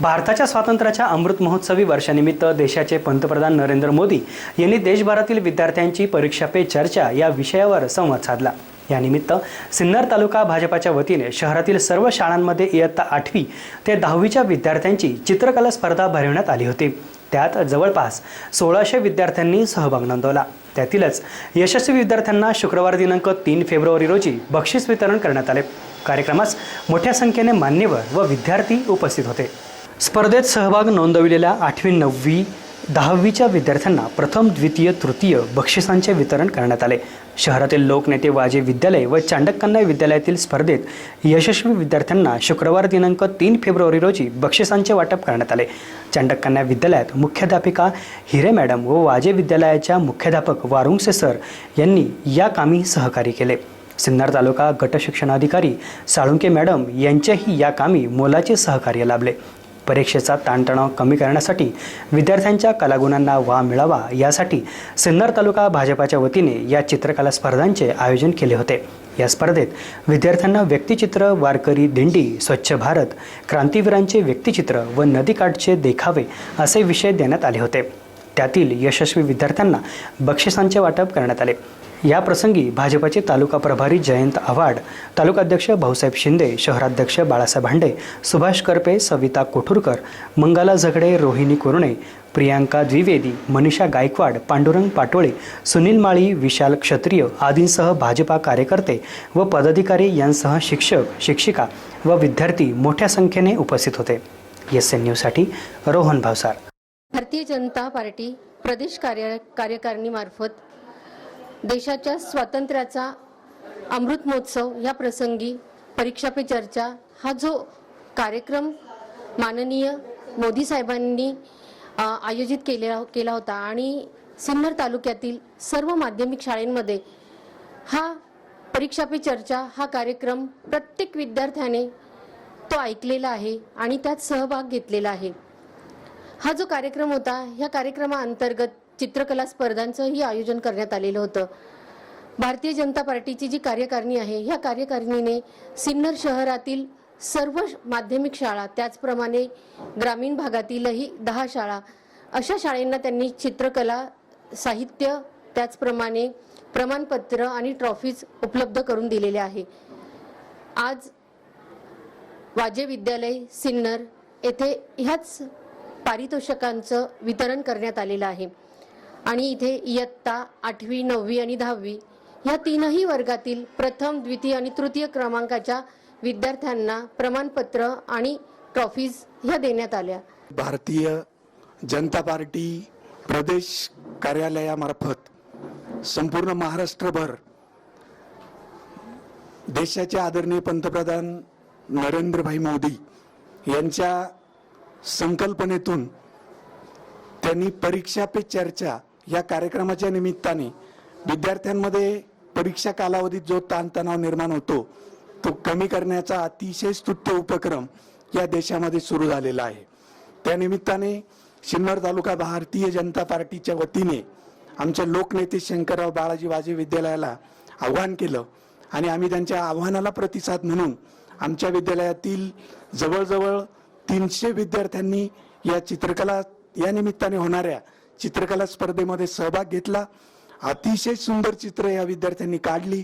भारताच्या स्वातंत्र्याच्या अमृत महोत्सवी वर्षानिमित्त देशाचे पंतप्रधान नरेंद्र मोदी यांनी देशभरातील विद्यार्थ्यांची परीक्षा पे चर्चा या विषयावर संवाद साधला. यानिमित्त सिन्नर तालुका भाजपाच्या वतीने शहरातील सर्व शाळांमध्ये इयत्ता आठवी ते दहावीच्या विद्यार्थ्यांची चित्रकला स्पर्धा भरवण्यात आली होती. त्यात जवळपास सोळाशे विद्यार्थ्यांनी सहभाग नोंदवला. त्यातीलच यशस्वी विद्यार्थ्यांना शुक्रवार दिनांक तीन फेब्रुवारी रोजी बक्षीस वितरण करण्यात आले. कार्यक्रमास मोठ्या संख्येने मान्यवर व विद्यार्थी उपस्थित होते. स्पर्धेत सहभाग नोंदविलेल्या आठवी नववी दहावीच्या विद्यार्थ्यांना प्रथम द्वितीय तृतीय बक्षिसांचे वितरण करण्यात आले. शहरातील लोकनेते वाजे विद्यालय व चांडकन्या विद्यालयातील स्पर्धेत यशस्वी विद्यार्थ्यांना शुक्रवार दिनांक तीन फेब्रुवारी रोजी बक्षिसांचे वाटप करण्यात आले. चांडकन्या विद्यालयात मुख्याध्यापिका हिरे मॅडम व वाजे विद्यालयाच्या मुख्याध्यापक वारुंगसे सर यांनी या कामी सहकार्य केले. सिन्नर तालुका गटशिक्षणाधिकारी साळुंके मॅडम यांच्याही या कामी मोलाचे सहकार्य लाभले. परीक्षेचा ताणतणाव कमी करण्यासाठी विद्यार्थ्यांच्या कलागुणांना वाव मिळावा यासाठी सिन्नर तालुका भाजपाच्या वतीने या चित्रकला स्पर्धांचे आयोजन केले होते. या स्पर्धेत विद्यार्थ्यांना व्यक्तिचित्र वारकरी दिंडी स्वच्छ भारत क्रांतीवीरांचे व्यक्तिचित्र व नदीकाठचे देखावे असे विषय देण्यात आले होते. त्यातील यशस्वी विद्यार्थ्यांना बक्षिसांचे वाटप करण्यात आले. या प्रसंगी भाजपाचे तालुका प्रभारी जयंत आव्हाड तालुकाध्यक्ष भाऊसाहेब शिंदे शहराध्यक्ष बाळासाहेब भांडे सुभाष करपे सविता कोठुरकर मंगाला झगडे रोहिणी कुरणे प्रियांका द्विवेदी मनीषा गायकवाड पांडुरंग पाटोळे सुनील माळी विशाल क्षत्रिय आदींसह भाजपा कार्यकर्ते व पदाधिकारी यांसह शिक्षक शिक्षिका व विद्यार्थी मोठ्या संख्येने उपस्थित होते. एस एन न्यूजसाठी रोहन भावसार. भारतीय जनता पार्टी प्रदेश कार्य कार्यकारिणीमार्फत देशाच्या स्वातंत्र्याचा अमृत महोत्सव या प्रसंगी परीक्षा पे चर्चा हा जो कार्यक्रम माननीय मोदी साहेबांनी आयोजित केलेला केला होता आणि सिन्नर तालुक्यातील सर्व माध्यमिक शाळेमध्ये हा परीक्षा पे चर्चा हा कार्यक्रम प्रत्येक विद्यार्थ्याने तो ऐकलेला आहे आणि त्यात सहभाग घेतलेला आहे. हा जो कार्यक्रम होता ह्या कार्यक्रमाअंतर्गत चित्रकला स्पर्धांचंही आयोजन करण्यात आलेलं होतं. भारतीय जनता पार्टीची जी कार्यकारिणी आहे ह्या कार्यकारिणीने सिन्नर शहरातील सर्व माध्यमिक शाळा त्याचप्रमाणे ग्रामीण भागातीलही दहा शाळा अशा शाळेंना त्यांनी चित्रकला साहित्य त्याचप्रमाणे प्रमाणपत्र आणि ट्रॉफीज उपलब्ध करून दिलेले आहे. आज वाजे विद्यालय सिन्नर येथे ह्याच पारितोषिकांचं वितरण करण्यात आलेलं आहे. आणि इथे इयत्ता आठवी नववी आणि दहावी ह्या तीनही वर्गातील प्रथम द्वितीय आणि तृतीय क्रमांकाच्या विद्यार्थ्यांना प्रमाणपत्र आणि ट्रॉफीज ह्या देण्यात आल्या. भारतीय जनता पार्टी प्रदेश कार्यालयामार्फत संपूर्ण महाराष्ट्रभर देशाचे आदरणीय पंतप्रधान नरेंद्रभाई मोदी यांच्या संकल्पनेतून त्यांनी परीक्षा पे चर्चा या कार्यक्रमाच्या निमित्ताने विद्यार्थ्यांमध्ये परीक्षा कालावधीत जो ताणतणाव निर्माण होतो तो कमी करण्याचा अतिशय स्तुत्य उपक्रम या देशामध्ये सुरू झालेला आहे. त्या निमित्ताने सिन्नर तालुका भारतीय जनता पार्टीच्या वतीने आमचे लोकनेते शंकरराव बाळाजी वाजे विद्यालयाला आव्हान केलं आणि आम्ही त्यांच्या आव्हानाला प्रतिसाद म्हणून आमच्या विद्यालयातील जवळजवळ तीनशे विद्यार्थ्यांनी या चित्रकला या निमित्ताने होणाऱ्या चित्रकला स्पर्धेमध्ये सहभाग घेतला. अतिशय सुंदर चित्र या विद्यार्थ्यांनी काढली.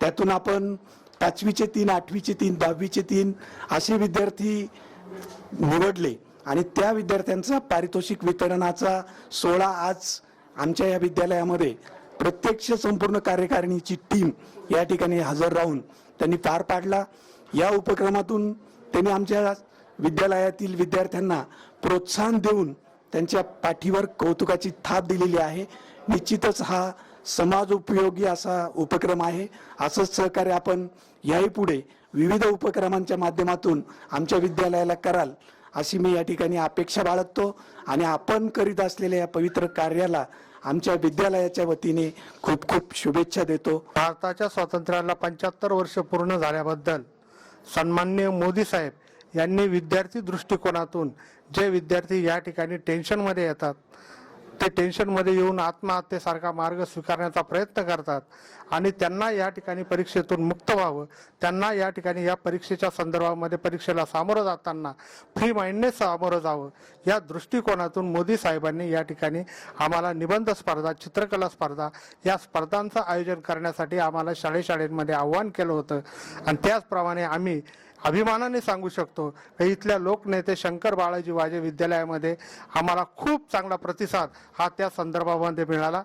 त्यातून आपण पाचवीचे तीन आठवीचे तीन दहावीचे तीन असे विद्यार्थी निवडले. आणि त्या विद्यार्थ्यांचा पारितोषिक वितरणाचा सोहळा आज आमच्या या विद्यालयामध्ये प्रत्यक्ष संपूर्ण कार्यकारिणीची टीम या ठिकाणी हजर राहून त्यांनी पार पाडला. या उपक्रमातून त्यांनी आमच्या विद्यालयातील विद्यार्थ्यांना प्रोत्साहन देऊन त्यांच्या पाठीवर कौतुकाची थाप दिलेली आहे. निश्चितच हा समाज उपयोगी असा उपक्रम आहे. असंच सहकार्य आपण याही पुढे विविध उपक्रमांच्या माध्यमातून आमच्या विद्यालयाला कराल अशी मी या ठिकाणी अपेक्षा बाळगतो. आणि आपण करीत असलेल्या या पवित्र कार्याला आमच्या विद्यालयाच्या वतीने खूप खूप शुभेच्छा देतो. भारताच्या स्वातंत्र्याला पंच्याहत्तर वर्ष पूर्ण झाल्याबद्दल सन्माननीय मोदी साहेब यांनी विद्यार्थी दृष्टिकोनातून जे विद्यार्थी या ठिकाणी टेन्शनमध्ये येतात ते टेन्शनमध्ये येऊन आत्महत्येसारखा मार्ग स्वीकारण्याचा प्रयत्न करतात आणि त्यांना या ठिकाणी परीक्षेतून मुक्त व्हावं. त्यांना या ठिकाणी या परीक्षेच्या संदर्भामध्ये परीक्षेला सामोरं जाताना फ्री माइंडने सामोरं जावं. या दृष्टिकोनातून मोदी साहेबांनी या ठिकाणी आम्हाला निबंध स्पर्धा चित्रकला स्पर्धा या स्पर्धांचं आयोजन करण्यासाठी आम्हाला शाळेशाळेमध्ये आव्हान केलं होतं. आणि त्याचप्रमाणे आम्ही अभिमानाने सांगू शकतो. इथल्या लोकनेते शंकर बाळाजी वाजे विद्यालयामध्ये आम्हाला खूप चांगला प्रतिसाद हा त्या संदर्भामध्ये मिळाला.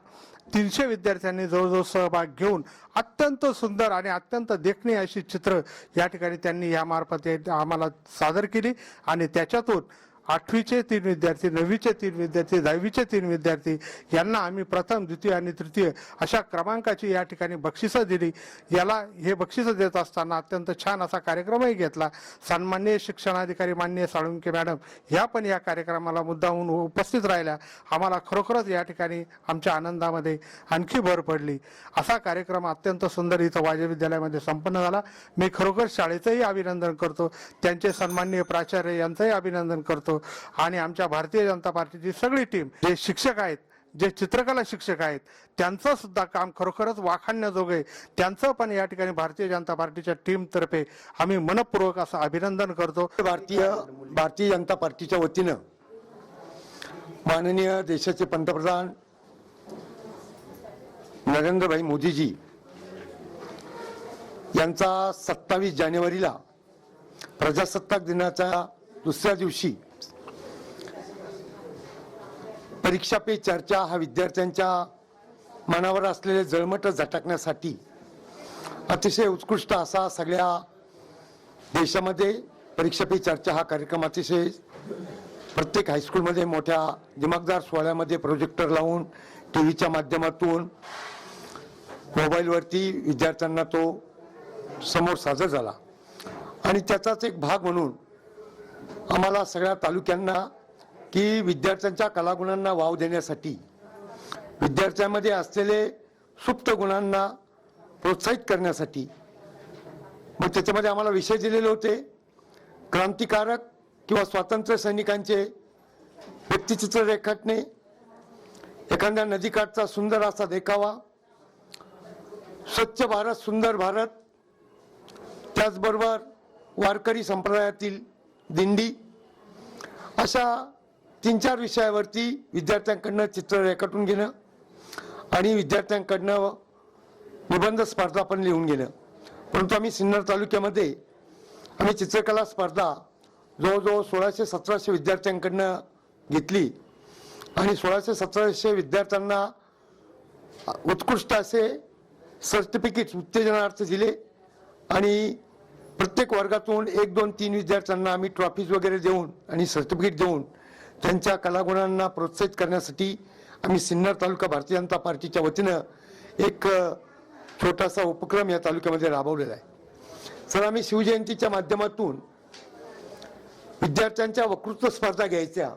तीनशे विद्यार्थ्यांनी जवळजवळ सहभाग घेऊन अत्यंत सुंदर आणि अत्यंत देखणी अशी चित्र या ठिकाणी त्यांनी यामार्फत आम्हाला सादर केली आणि त्याच्यातून आठवीचे तीन विद्यार्थी नववीचे तीन विद्यार्थी दहावीचे तीन विद्यार्थी यांना आम्ही प्रथम द्वितीय आणि तृतीय अशा क्रमांकाची या ठिकाणी बक्षिसं दिली. याला हे बक्षिसं देत असताना अत्यंत छान असा कार्यक्रमही घेतला. सन्मान्य शिक्षणाधिकारी मान्य साळुंके मॅडम ह्या पण या कार्यक्रमाला मुद्दाहून उपस्थित राहिल्या. आम्हाला खरोखरच या ठिकाणी आमच्या आनंदामध्ये आणखी भर पडली. असा कार्यक्रम अत्यंत सुंदर इथं वाजे विद्यालयामध्ये संपन्न झाला. मी खरोखर शाळेचंही अभिनंदन करतो. त्यांचे सन्माननीय प्राचार्य यांचंही अभिनंदन करतो. आणि आमच्या भारतीय जनता पार्टीची सगळी टीम जे शिक्षक आहेत जे चित्रकला शिक्षक आहेत त्यांचं सुद्धा काम खरोखरच वाखाणण्याजोगं आहे. त्यांचं पण या ठिकाणी भारतीय जनता पार्टीच्या टीमतर्फे आम्ही मनपूर्वक असं अभिनंदन करतो. भारतीय भारतीय जनता पार्टीच्या वतीनं माननीय देशाचे पंतप्रधान नरेंद्रभाई मोदीजी यांचा सत्तावीस जानेवारीला प्रजासत्ताक दिनाच्या दुसऱ्या दिवशी परीक्षा पे चर्चा हा विद्यार्थ्यांच्या मनावर असलेले जळमट झटकण्यासाठी अतिशय उत्कृष्ट असा सगळ्या देशामध्ये परीक्षा पे चर्चा हा कार्यक्रम अतिशय प्रत्येक हायस्कूलमध्ये मोठ्या दिमागदार सोहळ्यामध्ये प्रोजेक्टर लावून टी व्हीच्या माध्यमातून मोबाईलवरती विद्यार्थ्यांना तो समोर साजर झाला. आणि त्याचाच एक भाग म्हणून आम्हाला सगळ्या तालुक्यांना की विद्यार्थ्यांच्या कलागुणांना वाव देण्यासाठी विद्यार्थ्यांमध्ये असलेले सुप्त गुणांना प्रोत्साहित करण्यासाठी मग त्याच्यामध्ये आम्हाला विषय दिलेले होते. क्रांतिकारक किंवा स्वातंत्र्य सैनिकांचे व्यक्तिचित्र रेखाटणे एखाद्या नदीकाठचा सुंदर असा देखावा स्वच्छ भारत सुंदर भारत त्याचबरोबर वारकरी संप्रदायातील दिंडी अशा तीन चार विषयावरती विद्यार्थ्यांकडनं चित्र रेखाटून घेणं आणि विद्यार्थ्यांकडनं निबंध स्पर्धा पण लिहून घेणं. परंतु आम्ही सिन्नर तालुक्यामध्ये आम्ही चित्रकला स्पर्धा जवळजवळ सोळाशे सतराशे विद्यार्थ्यांकडनं घेतली. आणि सोळाशे सतराशे विद्यार्थ्यांना उत्कृष्ट असे सर्टिफिकेट उत्तेजनार्थ दिले. आणि प्रत्येक वर्गातून एक दोन तीन विद्यार्थ्यांना आम्ही ट्रॉफीज वगैरे देऊन आणि सर्टिफिकेट देऊन त्यांच्या कलागुणांना प्रोत्साहित करण्यासाठी आम्ही सिन्नर तालुका भारतीय जनता पार्टीच्या वतीनं एक छोटासा उपक्रम या तालुक्यामध्ये राबवलेला आहे. सर आम्ही शिवजयंतीच्या माध्यमातून विद्यार्थ्यांच्या वक्तृत्व स्पर्धा घ्यायच्या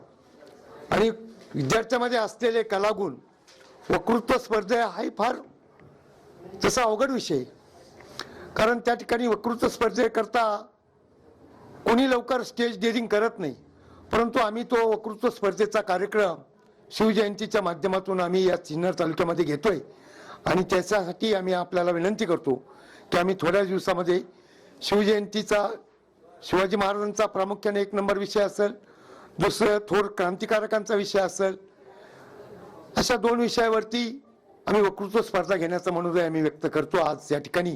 आणि विद्यार्थ्यामध्ये असलेले कलागुण वक्तृत्व स्पर्धा हाही फार तसा अवघड विषय. कारण त्या ठिकाणी वक्तृत्व स्पर्धेकरता कोणी लवकर स्टेज डेअरिंग करत नाही. परंतु आम्ही तो वक्तृत्व स्पर्धेचा कार्यक्रम शिवजयंतीच्या माध्यमातून आम्ही या सिन्नर तालुक्यामध्ये घेतोय. आणि त्याच्यासाठी आम्ही आपल्याला विनंती करतो की आम्ही थोड्याच दिवसामध्ये शिवजयंतीचा शिवाजी महाराजांचा प्रामुख्याने एक नंबर विषय असेल दुसरं थोर क्रांतिकारकांचा विषय असेल अशा दोन विषयावरती आम्ही वक्तृत्व स्पर्धा घेण्याचा मनोदय आम्ही व्यक्त करतो आज या ठिकाणी.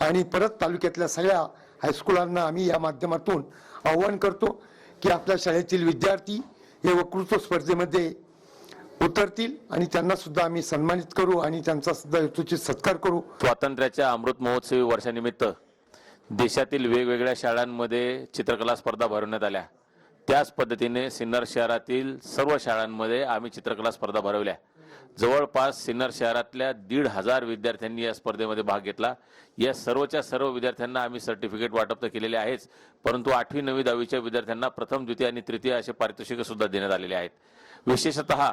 आणि परत तालुक्यातल्या सगळ्या हायस्कुलांना आम्ही या माध्यमातून आव्हान करतो. की आपल्या शाळेतील विद्यार्थी हे वक्तृत्व स्पर्धेमध्ये उतरतील आणि त्यांना सुद्धा आम्ही सन्मानित करू आणि त्यांचा सुद्धा यथोचित सत्कार करू. स्वातंत्र्याच्या अमृत महोत्सवी वर्षानिमित्त देशातील वेगवेगळ्या शाळांमध्ये चित्रकला स्पर्धा भरवण्यात आल्या. त्याच पद्धतीने सिन्नर शहरातील सर्व शाळांमध्ये आम्ही चित्रकला स्पर्धा भरवल्या. जवळपास सिन्नर शहरातल्या दीड हजार विद्यार्थ्यांनी या स्पर्धेमध्ये भाग घेतला. या सर्वच्या सर्व विद्यार्थ्यांना आम्ही सर्टिफिकेट वाटप तर केलेले आहेच परंतु आठवी नववी दहावीच्या विद्यार्थ्यांना प्रथम द्वितीय आणि तृतीय असे पारितोषिक सुद्धा देण्यात आलेले आहेत. विशेषतः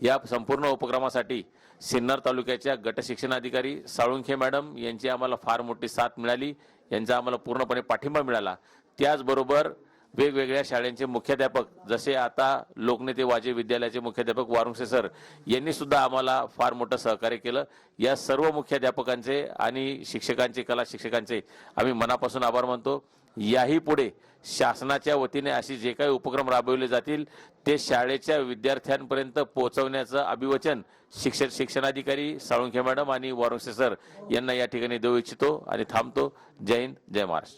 या संपूर्ण उपक्रमासाठी सिन्नर तालुक्याच्या गट शिक्षणाधिकारी साळुंखे मॅडम यांची आम्हाला फार मोठी साथ मिळाली यांचा आम्हाला पूर्णपणे पाठिंबा मिळाला. त्याचबरोबर वेगवेगळ्या शाळांचे मुख्याध्यापक जसे आता लोकनेते वाजे विद्यालयाचे मुख्याध्यापक वारुंगसे सर यांनी सुद्धा आम्हाला फार मोठं सहकार्य केलं. या सर्व मुख्याध्यापकांचे आणि शिक्षकांचे कला शिक्षकांचे आम्ही मनापासून आभार मानतो. याही पुढे शासनाच्या वतीने असे जे काही उपक्रम राबवले जातील ते शाळेच्या विद्यार्थ्यांपर्यंत पोहोचवण्याचं अभिवचन शिक्षण शिक्षणाधिकारी साळुंखे मॅडम आणि वारुंगसे सर यांना या ठिकाणी देऊ इच्छितो आणि थांबतो. जय हिंद जय महाराष्ट्र.